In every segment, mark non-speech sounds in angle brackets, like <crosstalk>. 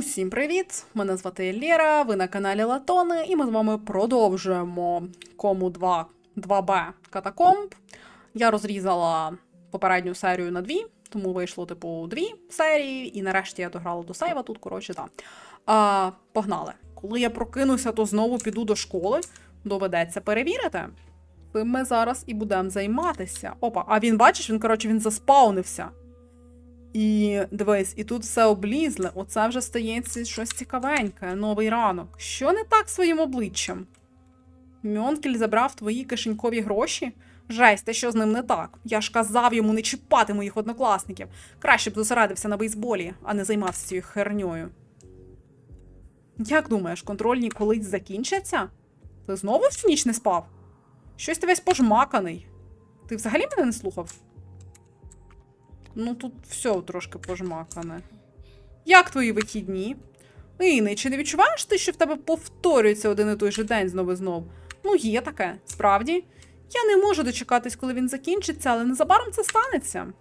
Усім привіт! Мене звати Лєра, ви на каналі Латони, і ми з вами продовжуємо кому 2 2Б катакомб. Я розрізала попередню серію на дві, тому вийшло, типу, дві серії, і нарешті я дограла до сейва тут, коротше, так. А, погнали. Коли я прокинуся, то знову піду до школи. Доведеться перевірити. Цим ми зараз і будемо займатися. Опа, а він, бачиш, він, коротше, він заспаунився. І дивись, і тут все облізле. Оце вже стається щось цікавеньке, новий ранок. Що не так своїм обличчям? Мьонкель забрав твої кишенькові гроші? Жесть, те що з ним не так. Я ж казав йому не чіпати моїх однокласників. Краще б зосередився на бейсболі, а не займався цією херньою. Як думаєш, контрольні колись закінчаться? Ти знову всю ніч не спав? Щось ти весь пожмаканий. Ти взагалі мене не слухав? Ну, тут все трошки пожмакане. Як твої вихідні? Іни, чи не відчуваєш ти, що в тебе повторюється один і той же день знову і знов? Ну, є таке, справді. Я не можу дочекатись, коли він закінчиться, але незабаром це станеться.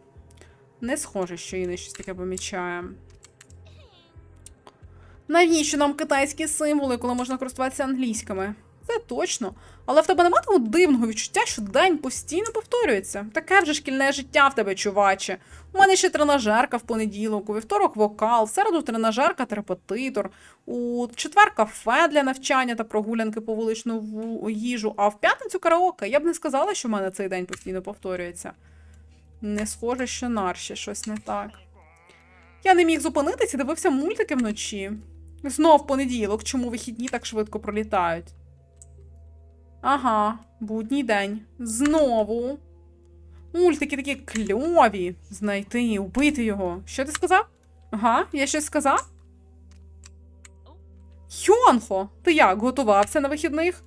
Не схоже, що Іни щось таке помічає. Навіщо нам китайські символи, коли можна користуватися англійськими? Це точно. Але в тебе немає того дивного відчуття, що день постійно повторюється. Таке вже шкільне життя в тебе, чуваче. У мене ще тренажерка в понеділок, у вівторок вокал, в середу тренажерка та репетитор, у четвер кафе для навчання та прогулянки по вуличну їжу, а в п'ятницю караоке. Я б не сказала, що в мене цей день постійно повторюється. Не схоже, що нарще щось не так. Я не міг зупинитися і дивився мультики вночі. Знов понеділок, чому вихідні так швидко пролітають. Ага, будній день. Знову. Мультики такі кльові. Знайти, убити його. Що ти сказав? Ага, я щось сказав? Йонхо, ти як, готувався на вихідних?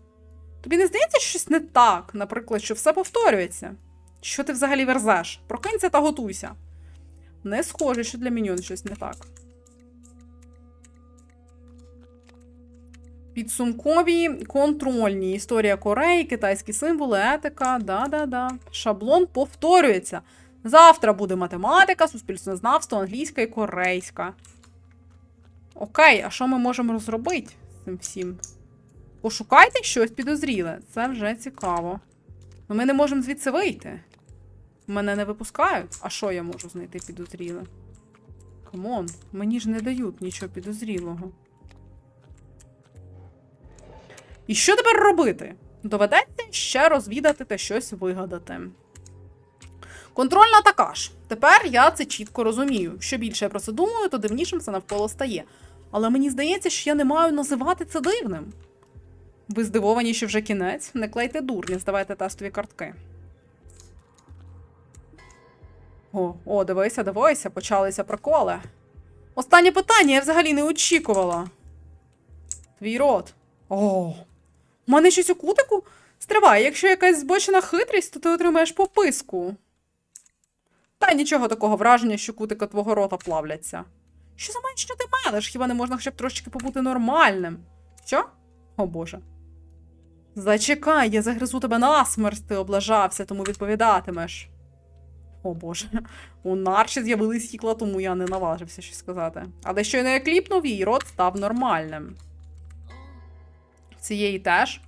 Тобі не здається, що щось не так, наприклад, що все повторюється? Що ти взагалі верзеш? Прокинься та готуйся. Не схоже, що для Міньон щось не так. Підсумкові контрольні. Історія Кореї, китайські символи, етика. Да-да-да. Шаблон повторюється. Завтра буде математика, суспільствознавство, англійська і корейська. Окей, а що ми можемо зробити з цим всім? Пошукайте щось підозріле. Це вже цікаво. Ну, ми не можемо звідси вийти. Мене не випускають. А що я можу знайти підозріле? Камон, мені ж не дають нічого підозрілого. І що тепер робити? Доведеться ще розвідати та щось вигадати. Контрольна така ж. Тепер я це чітко розумію. Що більше я про це думаю, то дивнішим це навколо стає. Але мені здається, що я не маю називати це дивним. Ви здивовані, що вже кінець? Не клейте дурні, здавайте тестові картки. О, о, дивися, дивися, почалися приколи. Останнє питання я взагалі не очікувала. Твій рот. О, у мене щось у кутику? Стривай, якщо якась збочена хитрість, то ти отримаєш пописку. Та нічого такого враження, що кутика твого рота плавляться. Що за мене, ти мелиш? Хіба не можна хоча б трошечки побути нормальним? Що? О Боже. Зачекай, я загризу тебе насмерть, ти облажався, тому відповідатимеш. О Боже. У Нарші з'явились їкла, тому я не наважився щось сказати. Але щойно я кліпнув, її рот став нормальним. Цієї теж.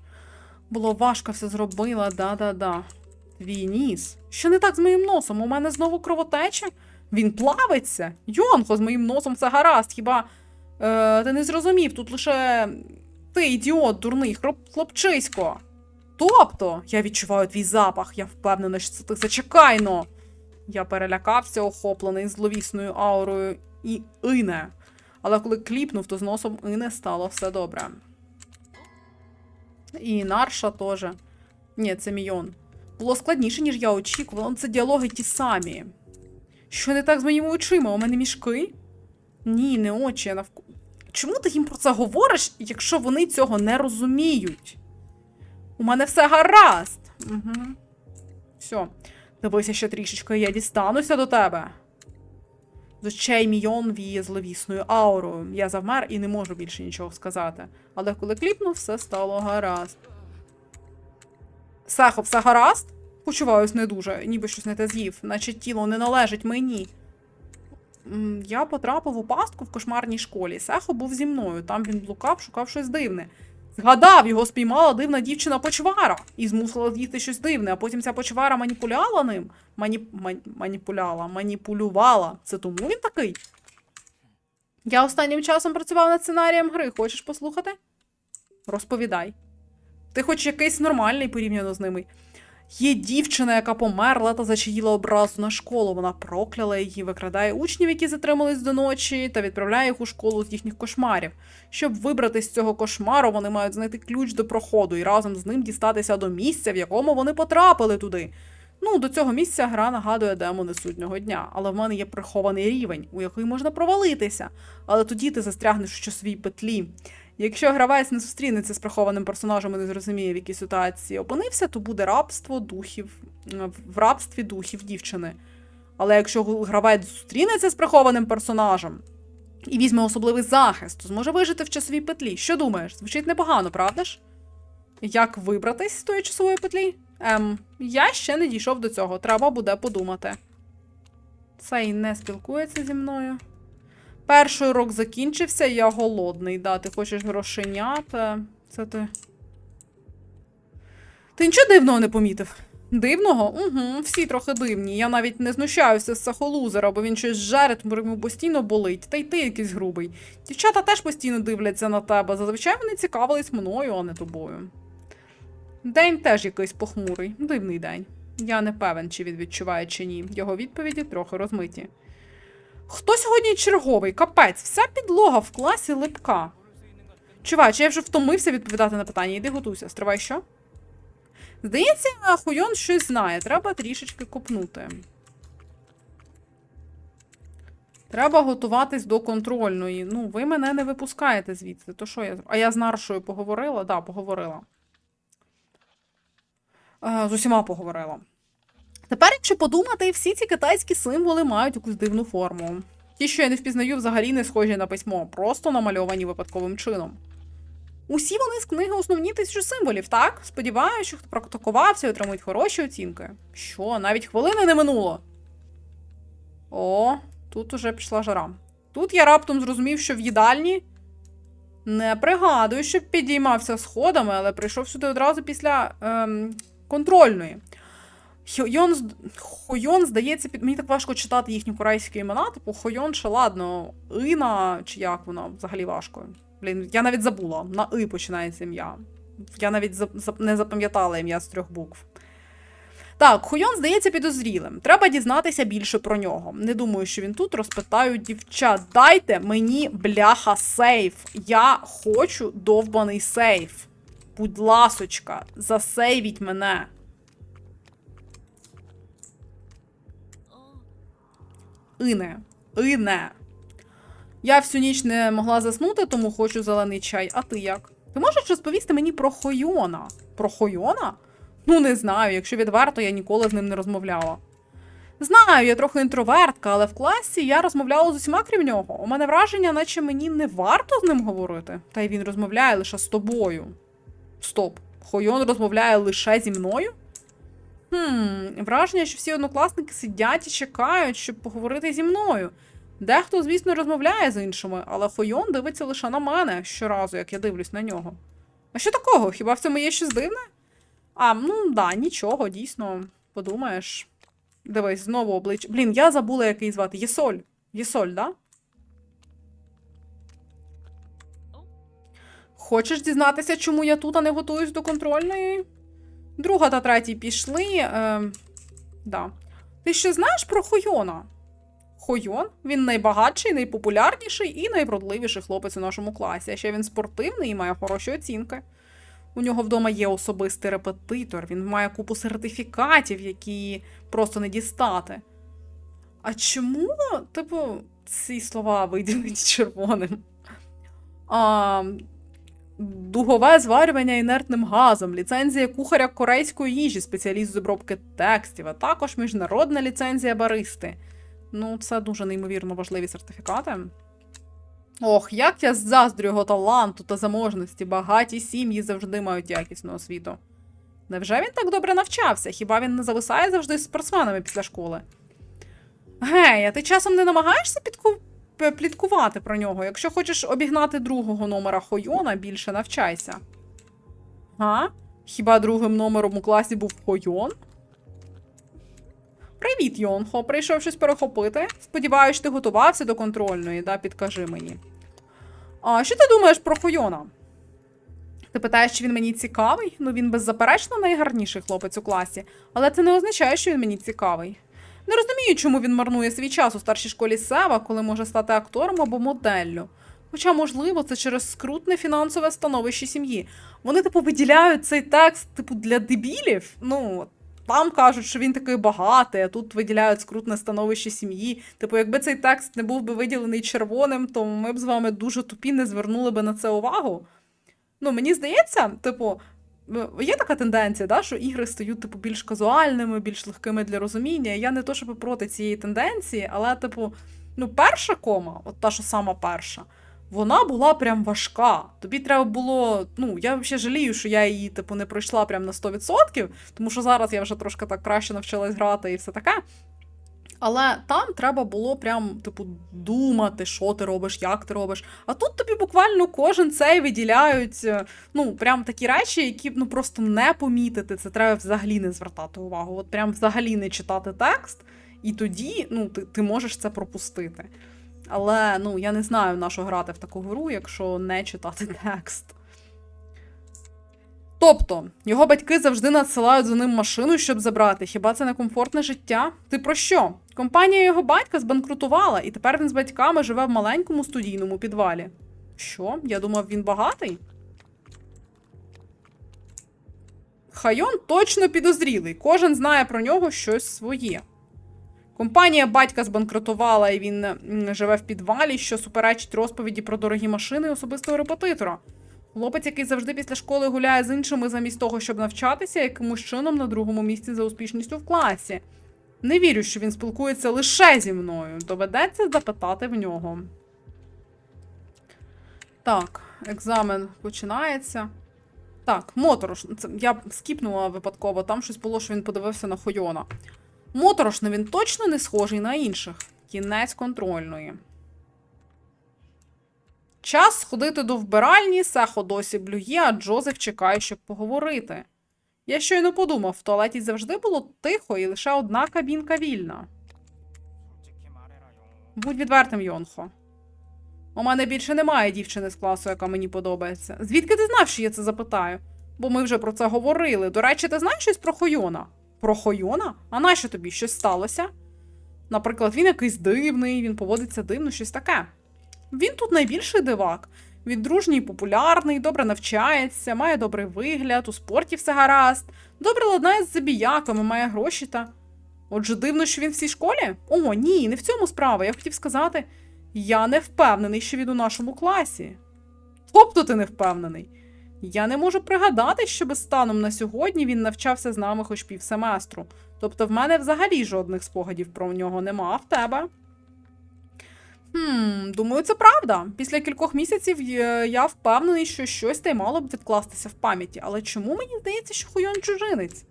Було важко все зробила, да-да-да. Твій ніс. Що не так з моїм носом? У мене знову кровотеча? Він плавиться? Йонхо, з моїм носом це гаразд. Хіба е, ти не зрозумів? Тут лише ти, ідіот, дурний, хлопчисько. Тобто, я відчуваю твій запах, я впевнена, що це ти зачекайно. Я перелякався, охоплений зловісною аурою і Ине. Але коли кліпнув, то з носом Ине стало все добре. І Нарша теж. Ні, це Мійон. Було складніше, ніж я очікувала. Це діалоги ті самі. Що не так з моїми очима? У мене мішки? Ні, не очі, а навколо. Чому ти їм про це говориш, якщо вони цього не розуміють? У мене все гаразд. Угу. Все. Дивися ще трішечки, я дістануся до тебе. З очей Мійон віє зловісною аурою. Я завмер і не можу більше нічого сказати. Але коли кліпнув, все стало гаразд. Сехо, все гаразд? Почуваюсь не дуже, ніби щось не те з'їв, наче тіло не належить мені. я потрапив у пастку в кошмарній школі. Сехо був зі мною. Там він блукав, шукав щось дивне. Згадав, його спіймала дивна дівчина почвара і змусила з'їсти щось дивне, а потім ця почвара маніпуляла ним. Мані... ман- маніпуляла, маніпулювала. Це тому він такий. Я останнім часом працював над сценарієм гри. Хочеш послухати? Розповідай. Ти хоч якийсь нормальний порівняно з ними. Є дівчина, яка померла та зачаїла образу на школу. Вона прокляла її, викрадає учнів, які затримались до ночі, та відправляє їх у школу з їхніх кошмарів. Щоб вибратися з цього кошмару, вони мають знайти ключ до проходу і разом з ним дістатися до місця, в якому вони потрапили туди. Ну, до цього місця гра нагадує демони суднього дня, але в мене є прихований рівень, у який можна провалитися. Але тоді ти застрягнеш у часовій петлі. Якщо гравець не зустрінеться з прихованим персонажем і не зрозуміє, в якій ситуації опинився, то буде рабство духів в рабстві духів дівчини. Але якщо гравець зустрінеться з прихованим персонажем і візьме особливий захист, то зможе вижити в часовій петлі. Що думаєш? Звучить непогано, правда ж? Як вибратись з тої часової петлі? Ем, я ще не дійшов до цього. Треба буде подумати. Цей не спілкується зі мною. Перший урок закінчився, я голодний. Да, ти хочеш грошенят. е, Це ти. Ти нічого дивного не помітив? Дивного? Угу, всі трохи дивні. Я навіть не знущаюся з сахолузера, бо він щось жарить, йому постійно болить. Та й ти якийсь грубий. Дівчата теж постійно дивляться на тебе. Зазвичай вони цікавились мною, а не тобою. День теж якийсь похмурий, дивний день. Я не певен, чи він відчуває, чи ні. Його відповіді трохи розмиті. Хто сьогодні черговий? Капець, вся підлога в класі липка. Чувач, я вже втомився відповідати на питання. Іди готуйся. Стривай що? Здається, Хуйон щось знає. Треба трішечки копнути. Треба готуватись до контрольної. Ну, ви мене не випускаєте звідси. То що я? А я з Наршою поговорила? Так, да, поговорила. Е, З усіма поговорила. Тепер, якщо подумати, всі ці китайські символи мають якусь дивну форму. Ті, що я не впізнаю, взагалі не схожі на письмо, просто намальовані випадковим чином. Усі вони з книги основні тисячі символів, так? Сподіваюся, що хто практикувався і отримують хороші оцінки. Що, навіть хвилини не минуло. О, тут уже пішла жара. Тут я раптом зрозумів, що в їдальні не пригадую, щоб підіймався сходами, але прийшов сюди одразу після ем, контрольної. Хойон, Хойон, здається, під... мені так важко читати їхні корейські імена, типу Хойон ще ладно, Іна, чи як вона взагалі важко. Блін, я навіть забула. На И починається ім'я. Я навіть не запам'ятала ім'я з трьох букв. Так, Хойон здається підозрілим. Треба дізнатися більше про нього. Не думаю, що він тут розпитають дівчат. Дайте мені бляха сейф. Я хочу довбаний сейф. Будь ласочка, засейвіть мене. Ине. Ине. Я всю ніч не могла заснути, тому хочу зелений чай. А ти як? Ти можеш розповісти мені про Хойона? Про Хойона? Ну, не знаю, якщо відверто, я ніколи з ним не розмовляла. Знаю, я трохи інтровертка, але в класі я розмовляла з усіма крім нього. У мене враження, наче мені не варто з ним говорити. Та й він розмовляє лише з тобою. Стоп. Хойон розмовляє лише зі мною? Хм, враження, що всі однокласники сидять і чекають, щоб поговорити зі мною. Дехто, звісно, розмовляє з іншими, але Хойон дивиться лише на мене щоразу, як я дивлюсь на нього. А що такого? Хіба в цьому є щось дивне? А, ну да, нічого, дійсно, подумаєш. Дивись, знову обличчя. Блін, я забула, як її звати. Єсоль. Єсоль, да? Хочеш дізнатися, чому я тут, а не готуюсь до контрольної? Друга та третій пішли. Е, да. Ти ще знаєш про Хойона? Хойон? Він найбагатший, найпопулярніший і найвродливіший хлопець у нашому класі. А ще він спортивний і має хороші оцінки. У нього вдома є особистий репетитор, він має купу сертифікатів, які просто не дістати. А чому, типу, ці слова виділені <laughs> червоним? А, дугове зварювання інертним газом, ліцензія кухаря корейської їжі, спеціаліст з обробки текстів, а також міжнародна ліцензія баристи. Ну, це дуже неймовірно важливі сертифікати. Ох, як я заздрю його таланту та заможності. Багаті сім'ї завжди мають якісну освіту. Невже він так добре навчався? Хіба він не зависає завжди з спортсменами після школи? Гей, а ти часом не намагаєшся підку... пліткувати про нього? Якщо хочеш обігнати другого номера Хойона, більше навчайся. Га? Хіба другим номером у класі був Хойон? Привіт, Йонхо. Прийшов щось перехопити. Сподіваюсь, ти готувався до контрольної, да, підкажи мені. А що ти думаєш про Хойона? Ти питаєш, чи він мені цікавий? Ну він беззаперечно найгарніший хлопець у класі, але це не означає, що він мені цікавий. Не розумію, чому він марнує свій час у старшій школі Сева, коли може стати актором або моделлю. Хоча, можливо, це через скрутне фінансове становище сім'ї. Вони, типу, виділяють цей текст, типу, для дебілів. Ну, там кажуть, що він такий багатий, а тут виділяють скрутне становище сім'ї. Типу, якби цей текст не був би виділений червоним, то ми б з вами дуже тупі не звернули би на це увагу. Ну, мені здається, типу, є така тенденція, да, що ігри стають, типу, більш казуальними, більш легкими для розуміння. Я не то, щоб проти цієї тенденції, але, типу, ну, перша кома, от та, що сама перша, вона була прям важка. Тобі треба було. Ну, я взагалі жалію, що я її, типу, не пройшла прям на 100%, тому що зараз я вже трошки так краще навчилась грати і все таке. Але там треба було прям, типу, думати, що ти робиш, як ти робиш. А тут тобі буквально кожен цей виділяють, е, ну, прям такі речі, які ну просто не помітити. Це треба взагалі не звертати увагу. От прям взагалі не читати текст, і тоді ну, ти, ти можеш це пропустити. Але ну, я не знаю, на що грати в таку гру, якщо не читати <laughs> текст. Тобто, його батьки завжди надсилають за ним машину, щоб забрати. Хіба це не комфортне життя? Ти про що? Компанія його батька збанкрутувала, і тепер він з батьками живе в маленькому студійному підвалі. Що? Я думав, він багатий? Хайон точно підозрілий. Кожен знає про нього щось своє. Компанія батька збанкрутувала, і він живе в підвалі, що суперечить розповіді про дорогі машини особистого репетитора. Хлопець, який завжди після школи гуляє з іншими замість того, щоб навчатися, якимось чином на другому місці за успішністю в класі. Не вірю, що він спілкується лише зі мною. Доведеться запитати в нього. Так, екзамен починається. Так, моторошно. Це я скіпнула випадково, там щось було, що він подивився на Хойона. Моторошно він точно не схожий на інших. Кінець контрольної. Час ходити до вбиральні, Сахо досі блює, а Джозеф чекає, щоб поговорити. Я щойно подумав, в туалеті завжди було тихо і лише одна кабінка вільна. Будь відвертим, Йонхо. У мене більше немає дівчини з класу, яка мені подобається. Звідки ти знав, що я це запитаю? Бо ми вже про це говорили. До речі, ти знаєш щось про Хойона? Про Хойона? А нащо тобі щось сталося? Наприклад, він якийсь дивний, він поводиться дивно, щось таке. Він тут найбільший дивак. Він дружній, популярний, добре навчається, має добрий вигляд, у спорті все гаразд, добре ладнає з забіяками, має гроші та. Отже, дивно, що він в цій школі? О, ні, не в цьому справа. Я хотів сказати, я не впевнений, що він у нашому класі. Тобто ти не впевнений? Я не можу пригадати, щоб станом на сьогодні він навчався з нами хоч півсеместру. Тобто в мене взагалі жодних спогадів про нього нема, а в тебе. Хм, думаю, це правда. Після кількох місяців е, я впевнений, що щось та й мало б відкластися в пам'яті. Але чому мені здається, що Хуйон чужинець?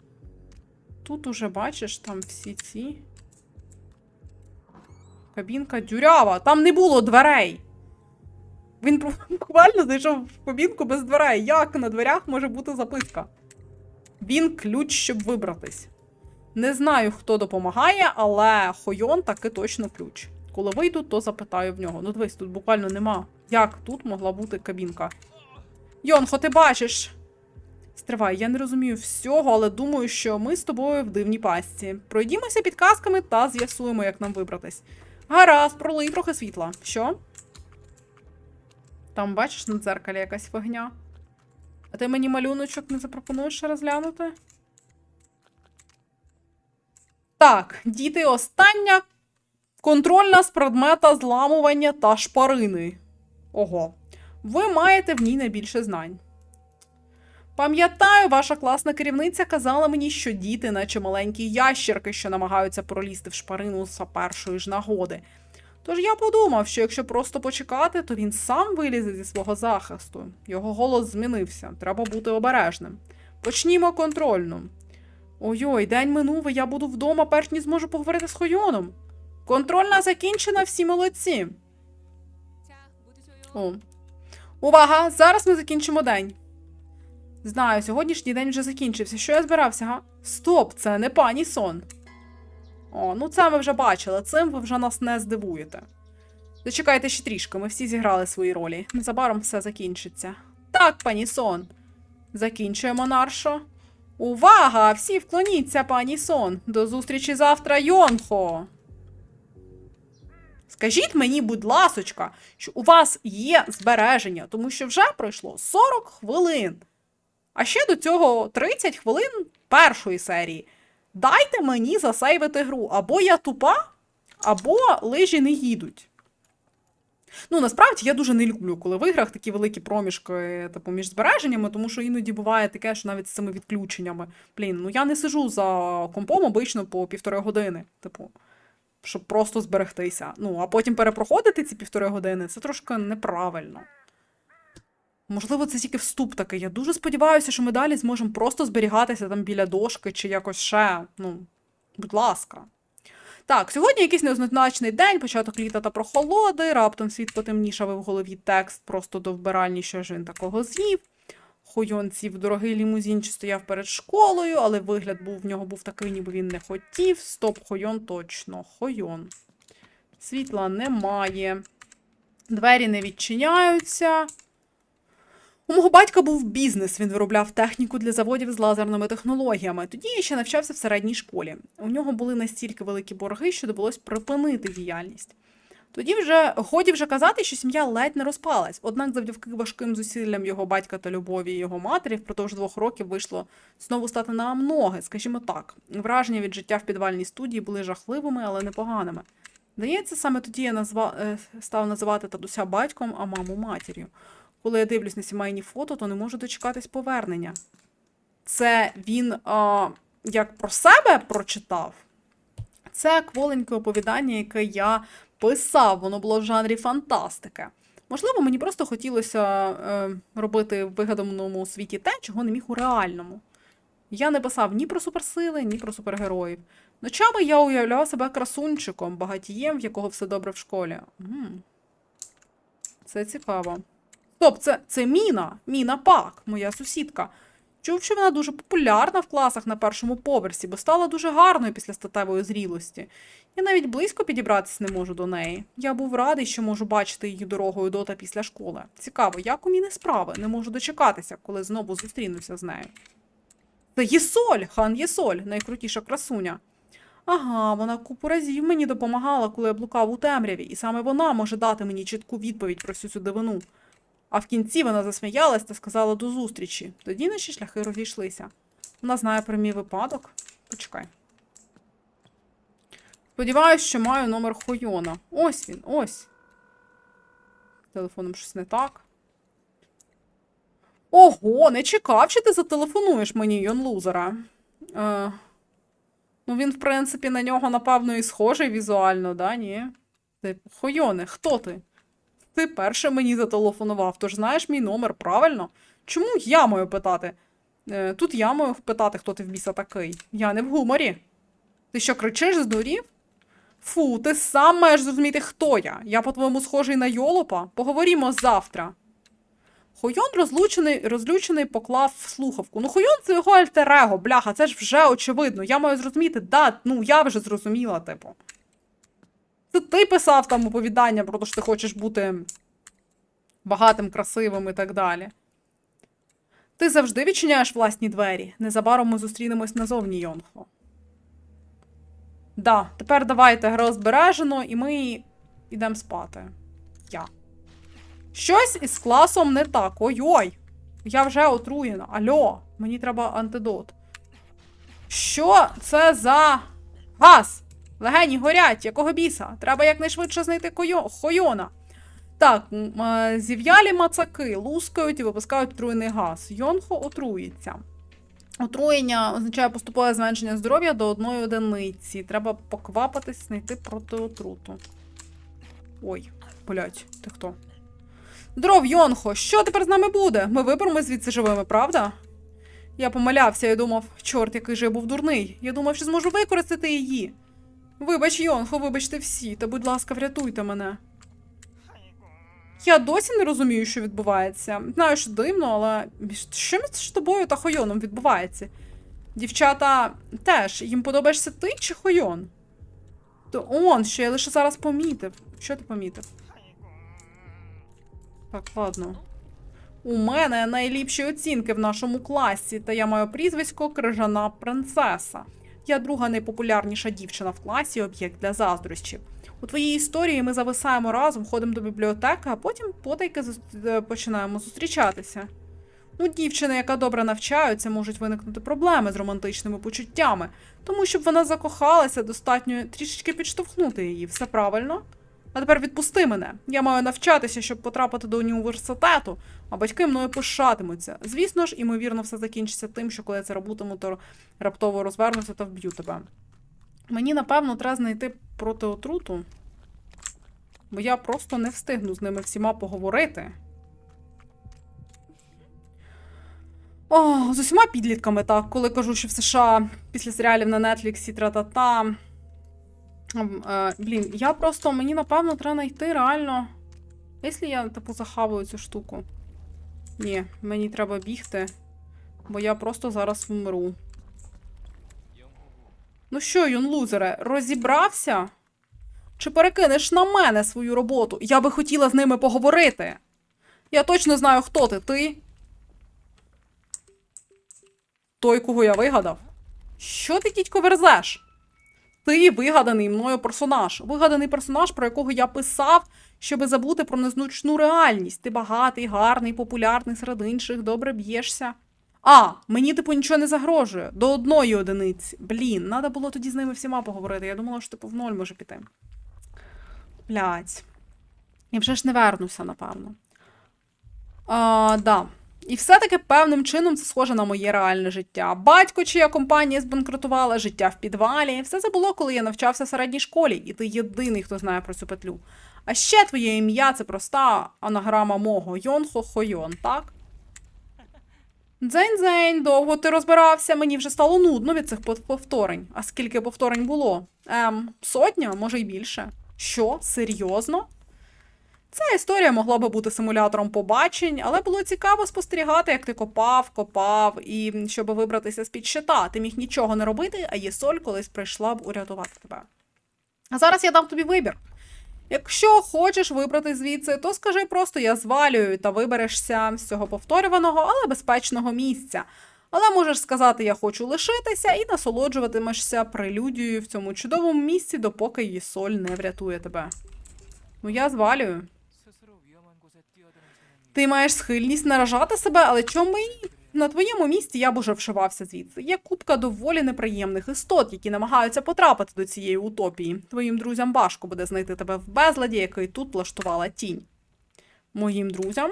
Тут уже бачиш там всі ці. Кабінка дюрява. Там не було дверей. Він <laughs> буквально зайшов в кабінку без дверей. Як на дверях може бути записка? Він ключ, щоб вибратись. Не знаю, хто допомагає, але Хойон таки точно ключ. Коли вийду, то запитаю в нього. Ну, дивись, тут буквально нема. Як тут могла бути кабінка? Йонхо, ти бачиш? Стривай, я не розумію всього, але думаю, що ми з тобою в дивній пастці. Пройдімося підказками та з'ясуємо, як нам вибратись. Гаразд, пролий трохи світла. Що? Там бачиш на дзеркалі якась фигня. А ти мені малюночок не запропонуєш розглянути? Так, діти, остання контрольна з предмета зламування та шпарини. Ого. Ви маєте в ній найбільше знань. Пам'ятаю, ваша класна керівниця казала мені, що діти, наче маленькі ящерки, що намагаються пролізти в шпарину за першої ж нагоди. Тож я подумав, що якщо просто почекати, то він сам вилізе зі свого захисту. Його голос змінився. Треба бути обережним. Почнімо контрольну. Ой-ой, день минув, і я буду вдома, перш ніж зможу поговорити з Хойоном. Контрольна закінчена, всі молодці. О. Увага! Зараз ми закінчимо день. Знаю, сьогоднішній день вже закінчився. Що я збирався, га? Стоп, це не пані сон. О, ну це ми вже бачили. Цим ви вже нас не здивуєте. Зачекайте ще трішки, ми всі зіграли свої ролі. Незабаром все закінчиться. Так, пані сон. Закінчуємо наршо. Увага! Всі вклоніться, пані сон. До зустрічі завтра, Йонхо! Скажіть мені, будь ласочка, що у вас є збереження, тому що вже пройшло 40 хвилин. А ще до цього 30 хвилин першої серії. Дайте мені засейвити гру. Або я тупа, або лижі не їдуть. Ну, насправді я дуже не люблю, коли в іграх такі великі проміжки типу, між збереженнями, тому що іноді буває таке, що навіть з цими відключеннями. Блін, ну я не сижу за компом обично по півтори години. Типу, щоб просто зберегтися. Ну, а потім перепроходити ці півтори години, це трошки неправильно. Можливо, це тільки вступ такий. Я дуже сподіваюся, що ми далі зможемо просто зберігатися там біля дошки чи якось ще. Ну, будь ласка. Так, сьогодні якийсь неозначний день, початок літа та прохолоди, раптом світ потемнішав в голові текст просто до вбиральні, що ж він такого з'їв. Хойон сів в дорогий лімузин, що стояв перед школою, але вигляд був в нього був такий, ніби він не хотів. Стоп, Хойон точно. Хойон. Світла немає. Двері не відчиняються. У мого батька був бізнес, він виробляв техніку для заводів з лазерними технологіями. Тоді я ще навчався в середній школі. У нього були настільки великі борги, що довелось припинити діяльність. Тоді вже годі вже казати, що сім'я ледь не розпалась. Однак, завдяки важким зусиллям його батька та любові його матері, впродовж двох років вийшло знову стати на ноги, скажімо так. Враження від життя в підвальній студії були жахливими, але непоганими. Здається, саме тоді я назва... е, став називати татуся батьком, а маму матір'ю. Коли я дивлюсь на сімейні фото, то не можу дочекатись повернення. Це він а, як про себе прочитав. Це кволеньке оповідання, яке я писав, воно було в жанрі фантастики. Можливо, мені просто хотілося е, робити в вигаданому світі те, чого не міг у реальному. Я не писав ні про суперсили, ні про супергероїв. Ночами я уявляв себе красунчиком, багатієм, в якого все добре в школі. М. Це цікаво. Стоп, це, це Міна, Міна Пак, моя сусідка. Чув, що вона дуже популярна в класах на першому поверсі, бо стала дуже гарною після статевої зрілості. Я навіть близько підібратись не можу до неї. Я був радий, що можу бачити її дорогою до та після школи. Цікаво, як у Міни справи? Не можу дочекатися, коли знову зустрінуся з нею. Це Єсоль, хан Єсоль, найкрутіша красуня. Ага, вона купу разів мені допомагала, коли я блукав у темряві, і саме вона може дати мені чітку відповідь про всю цю дивину. А в кінці вона засміялась та сказала до зустрічі. Тоді наші шляхи розійшлися. Вона знає про мій випадок. Почекай. Сподіваюсь, що маю номер Хойона. Ось він, ось. Телефоном щось не так. Ого, не чекав, що ти зателефонуєш мені, Йон Лузера. Е, ну, він, в принципі, на нього, напевно, і схожий візуально, да, ні? Ти, Хойоне, хто ти? Ти перше мені зателефонував, тож знаєш мій номер, правильно? Чому я маю питати? Е, тут я маю питати, хто ти в біса такий. Я не в гуморі. Ти що, кричиш, здурів? Фу, ти сам маєш зрозуміти, хто я. Я, по-твоєму, схожий на йолопа? Поговоримо завтра. Хойон розлучений, розлючений поклав слухавку. Ну, Хойон це його альтер-его, бляха, це ж вже очевидно. Я маю зрозуміти, да, ну я вже зрозуміла, типу. Це ти писав там оповідання про те, що ти хочеш бути багатим, красивим і так далі. Ти завжди відчиняєш власні двері. Незабаром ми зустрінемось назовні, Йонхо. Да, тепер давайте гра і ми йдемо спати. Я. Щось із класом не так. Ой-ой. Я вже отруєна. Альо, мені треба антидот. Що це за газ? Легені горять, якого біса? Треба якнайшвидше знайти. Хойона. Так, е, зів'ялі мацаки лускають і випускають отруєний газ. Йонхо отруїться. Отруєння означає поступове зменшення здоров'я до одної одиниці. Треба поквапитись, знайти протиотруту. Ой, блять, ти хто? Здоров, Йонхо, що тепер з нами буде? Ми виберемось звідси живими, правда? Я помилявся і думав, чорт, який же я був дурний. Я думав, що зможу використати її. Вибач, Йонхо, вибачте всі, та будь ласка, врятуйте мене. Я досі не розумію, що відбувається. Знаю, що дивно, але що між тобою та Хойоном відбувається? Дівчата теж, їм подобаєшся ти чи Хойон? То он, що я лише зараз помітив. Що ти помітив? Так, ладно. У мене найліпші оцінки в нашому класі, та я маю прізвисько Крижана принцеса. Я друга найпопулярніша дівчина в класі, об'єкт для заздрощів. У твоїй історії ми зависаємо разом, ходимо до бібліотеки, а потім потайки е, починаємо зустрічатися. У дівчини, яка добре навчається, можуть виникнути проблеми з романтичними почуттями, тому щоб вона закохалася, достатньо трішечки підштовхнути її. Все правильно? А тепер відпусти мене. Я маю навчатися, щоб потрапити до університету, а батьки мною пишатимуться. Звісно ж, імовірно, все закінчиться тим, що коли я це робитиму, то раптово розвернуся та вб'ю тебе. Мені, напевно, треба знайти протиотруту, бо я просто не встигну з ними всіма поговорити. О, з усіма підлітками так, коли кажу, що в США після серіалів на Нетфліксі тра-та-та. Е, Блін, я просто мені напевно треба знайти реально. Якщо я типу захаваю цю штуку. Ні, мені треба бігти, бо я просто зараз вмру. Ну що, юн лузере, розібрався? Чи перекинеш на мене свою роботу? Я би хотіла з ними поговорити. Я точно знаю, хто ти. Ти? Той, кого я вигадав. Що ти, дідько, верзеш? Ти вигаданий мною персонаж. Вигаданий персонаж, про якого я писав, щоби забути про незначну реальність. Ти багатий, гарний, популярний серед інших, добре б'єшся. А, мені, типу, нічого не загрожує. До одної одиниці. Блін, треба було тоді з ними всіма поговорити. Я думала, що типу в ноль може піти. Блять. Я вже ж не вернуся, напевно. А, да. І все-таки певним чином це схоже на моє реальне життя. Батько, чия компанія збанкрутувала, життя в підвалі. Все це було, коли я навчався в середній школі, і ти єдиний, хто знає про цю петлю. А ще твоє ім'я це проста анаграма мого Хойон, так? Дзень-дзень, довго ти розбирався, мені вже стало нудно від цих пов- повторень. А скільки повторень було? Ем, сотня, може й більше. Що? Серйозно? Ця історія могла би бути симулятором побачень, але було цікаво спостерігати, як ти копав, копав, і щоб вибратися з-під щита, ти міг нічого не робити, а Єсоль колись прийшла б урятувати тебе. А зараз я дам тобі вибір. Якщо хочеш вибрати звідси, то скажи просто я звалюю та виберешся з цього повторюваного, але безпечного місця. Але можеш сказати, я хочу лишитися і насолоджуватимешся прелюдією в цьому чудовому місці, допоки її соль не врятує тебе. Ну я звалюю. Ти маєш схильність наражати себе, але чому ні? На твоєму місці я б уже вшивався звідси. Є купка доволі неприємних істот, які намагаються потрапити до цієї утопії. Твоїм друзям важко буде знайти тебе в безладі, який тут влаштувала тінь. Моїм друзям?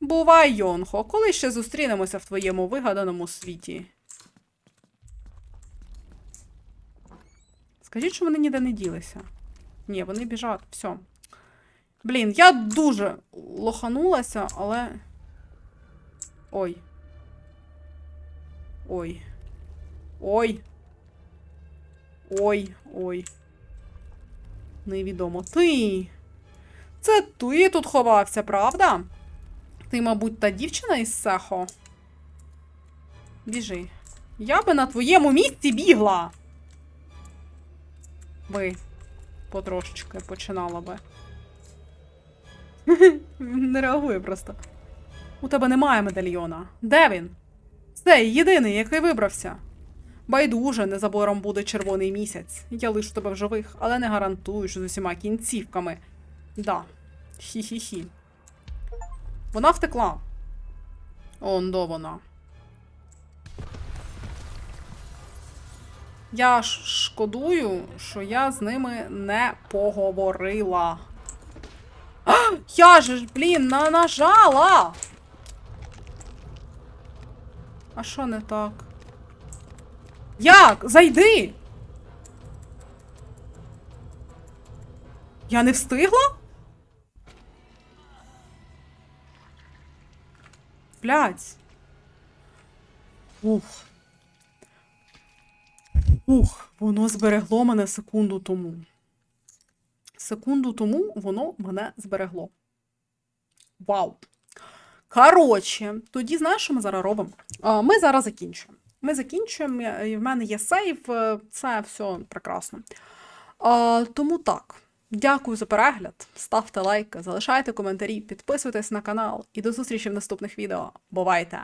Бувай, Йонхо, коли ще зустрінемося в твоєму вигаданому світі. Скажіть, що вони ніде не ділися. Ні, вони біжать, все. Блін, я дуже лоханулася, але. Ой. Ой. Ой. Ой, ой. Невідомо. Ти. Це ти тут ховався, правда? Ти, мабуть, та дівчина із Сехо. Біжи. Я би на твоєму місці бігла. Би потрошечки починала би. Не реагує просто. У тебе немає медальйона. Де він? Цей єдиний, який вибрався. Байдуже, незабором буде червоний місяць. Я лишу тебе в живих, але не гарантую, що з усіма кінцівками. Да. Хі-хі-хі. Вона втекла. Он до вона. Я шкодую, що я з ними не поговорила. Я же, блін, на нажала. А що не так? Як? Зайди! Я не встигла? Блять. Ух. Ух, воно зберегло мене секунду тому. Секунду тому воно мене зберегло. Вау! Коротше, тоді знаєш, що ми зараз робимо? Ми зараз закінчуємо. Ми закінчуємо, і в мене є сейв, е, це все прекрасно. Тому так. Дякую за перегляд. Ставте лайки, залишайте коментарі, підписуйтесь на канал і до зустрічі в наступних відео. Бувайте!